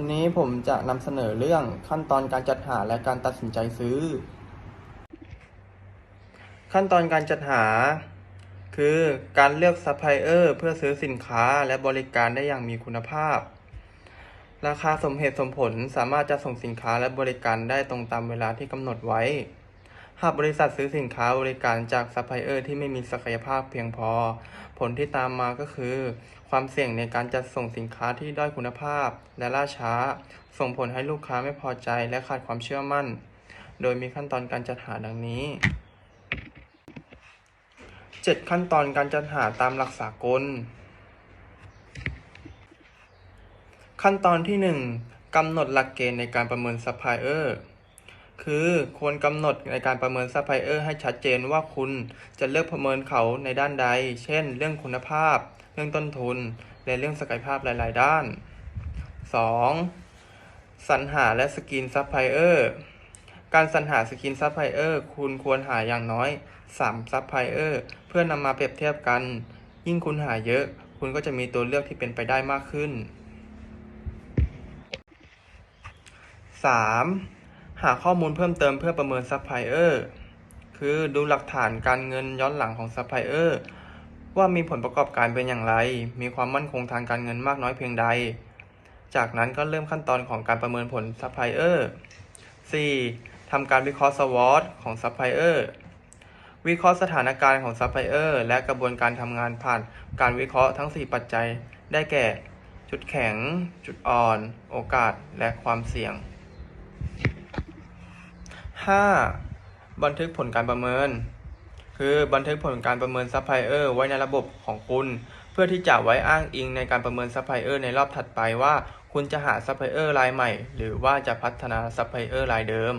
วันนี้ผมจะนำเสนอเรื่องขั้นตอนการจัดหาและการตัดสินใจซื้อ ขั้นตอนการจัดหา คือการเลือกซัพพลายเออร์เพื่อซื้อสินค้าและบริการได้อย่างมีคุณภาพ ราคาสมเหตุสมผลสามารถจะส่งสินค้าและบริการได้ตรงตามเวลาที่กำหนดไว้ หากบริษัทซื้อสินค้าบริการจากซัพพลายเออร์ที่ไม่มีศักยภาพเพียงพอ ผลที่ตามมาก็คือ ความเสี่ยงในการจัดส่งสินค้าที่ด้อยคุณภาพ และล่าช้า ส่งผลให้ลูกค้าไม่พอใจและขาดความเชื่อมั่น โดยมีขั้นตอนการจัดหาดังนี้ 7 ขั้นตอนการจัดหาตามหลักสากล ขั้นตอนที่ 1กำหนดหลักเกณฑ์ในการประเมินซัพพลายเออร์ คือควรกำหนดในการประเมินซัพพลายเออร์ให้ชัดเจนว่าคุณจะเลือกประเมินเขาในด้านใด เช่น เรื่องคุณภาพ เรื่องต้นทุน และเรื่องศักยภาพหลาย ๆ ด้าน 2. สรรหาและสกรีนซัพพลายเออร์การสรรหาสกรีนซัพพลายเออร์คุณควรหาอย่างน้อย 3 ซัพพลายเออร์เพื่อนำมาเปรียบเทียบกัน ยิ่งคุณหาเยอะ คุณก็จะมีตัวเลือกที่เป็นไปได้มากขึ้น 3. หาข้อมูลเพิ่มเติมเพื่อประเมินซัพพลายเออร์ คือดูหลักฐานการเงินย้อนหลังของซัพพลายเออร์ว่ามีผลประกอบการเป็นอย่างไร มีความมั่นคงทางการเงินมากน้อยเพียงใด จากนั้นก็เริ่มขั้นตอนของการประเมินผลซัพพลายเออร์ 4. ทำการวิเคราะห์สวอตของซัพพลายเออร์ วิเคราะห์สถานการณ์ของซัพพลายเออร์และกระบวนการทำงานผ่านการวิเคราะห์ทั้ง 4 ปัจจัย ได้แก่ จุดแข็ง จุดอ่อน โอกาส และความเสี่ยง 5. บันทึกผลการประเมิน คือบันทึกผลการประเมินซัพพลายเออร์ไว้ในระบบของคุณ เพื่อที่จะไว้อ้างอิงในการประเมินซัพพลายเออร์ในรอบถัดไปว่า คุณจะหาซัพพลายเออร์รายใหม่ หรือว่าจะพัฒนาซัพพลายเออร์รายเดิม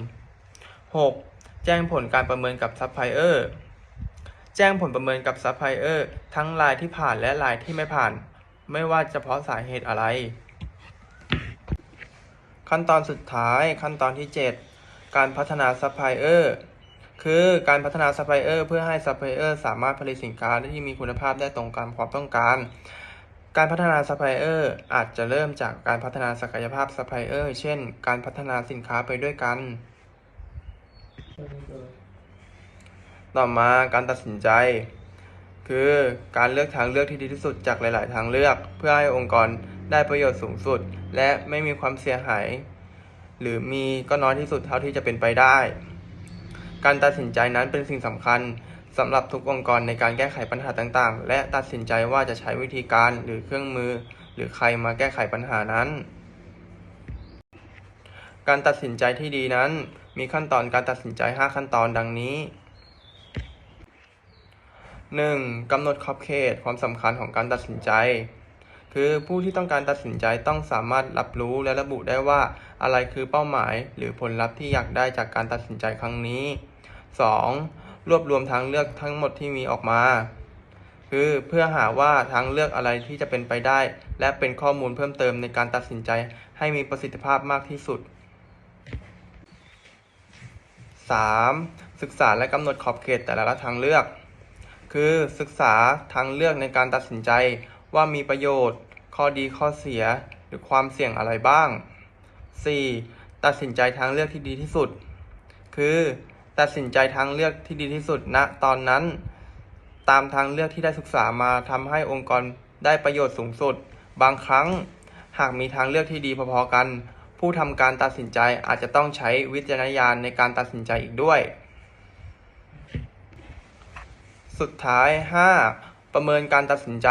6. แจ้งผลการประเมินกับซัพพลายเออร์แจ้งผลประเมินกับซัพพลายเออร์ทั้งรายที่ผ่านและรายที่ไม่ผ่าน ไม่ว่าจะเพราะสาเหตุอะไร ขั้นตอนสุดท้ายขั้นตอนที่ 7 การพัฒนาซัพพลายเออร์คือการพัฒนาซัพพลายเออร์เพื่อให้ซัพพลายเออร์สามารถผลิตสินค้าที่มีคุณภาพได้ตรงตามความต้องการ การพัฒนาซัพพลายเออร์อาจจะเริ่มจากการพัฒนาศักยภาพซัพพลายเออร์เช่น การพัฒนาสินค้าไปด้วยกัน ต่อมาการตัดสินใจ คือการเลือกทางเลือกที่ดีที่สุดจากหลาย ๆ ทางเลือก เพื่อให้องค์กรได้ประโยชน์สูงสุด และไม่มีความเสียหาย หรือมีก็น้อยที่สุดเท่าที่จะเป็นไปได้ การตัดสินใจนั้นเป็นสิ่งสำคัญสำหรับทุกองค์กรในการแก้ไขปัญหาต่างๆ และตัดสินใจว่าจะใช้วิธีการหรือเครื่องมือ หรือใครมาแก้ไขปัญหานั้น การตัดสินใจที่ดีนั้น มีขั้นตอนการตัดสินใจ 5 ขั้นตอนดังนี้ 1. กำหนดขอบเขตความสำคัญของการตัดสินใจ คือผู้ที่ต้องการตัดสินใจต้องสามารถรับรู้และระบุได้ว่า อะไรคือเป้าหมายหรือผลลัพธ์ที่อยากได้จากการตัดสินใจครั้งนี้ 2. รวบรวมทางเลือกทั้งหมดที่มีออกมา คือเพื่อหาว่าทางเลือกอะไรที่จะเป็นไปได้ และเป็นข้อมูลเพิ่มเติมในการตัดสินใจให้มีประสิทธิภาพมากที่สุด 3. ศึกษาและกำหนดขอบเขตแต่ละทางเลือก คือศึกษาทางเลือกในการตัดสินใจว่ามีประโยชน์ ข้อดีข้อเสียหรือความเสี่ยงอะไรบ้าง 4. ตัดสินใจทางเลือกที่ดีที่สุด คือ ตัดสินใจทางเลือกที่ดีที่สุดณตอนนั้น ตามทางเลือกที่ได้ศึกษามาทำให้องค์กรได้ประโยชน์สูงสุด บางครั้ง หากมีทางเลือกที่ดีพอๆกัน ผู้ทำการตัดสินใจอาจจะต้องใช้วิจารณญาณในการตัดสินใจอีกด้วย สุดท้าย 5. ประเมินการตัดสินใจ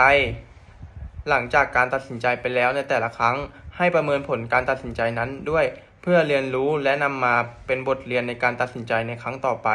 หลังจากการตัดสินใจไปแล้วในแต่ละครั้ง ให้ประเมินผลการตัดสินใจนั้นด้วย เพื่อเรียนรู้และนำมาเป็นบทเรียนในการตัดสินใจในครั้งต่อไป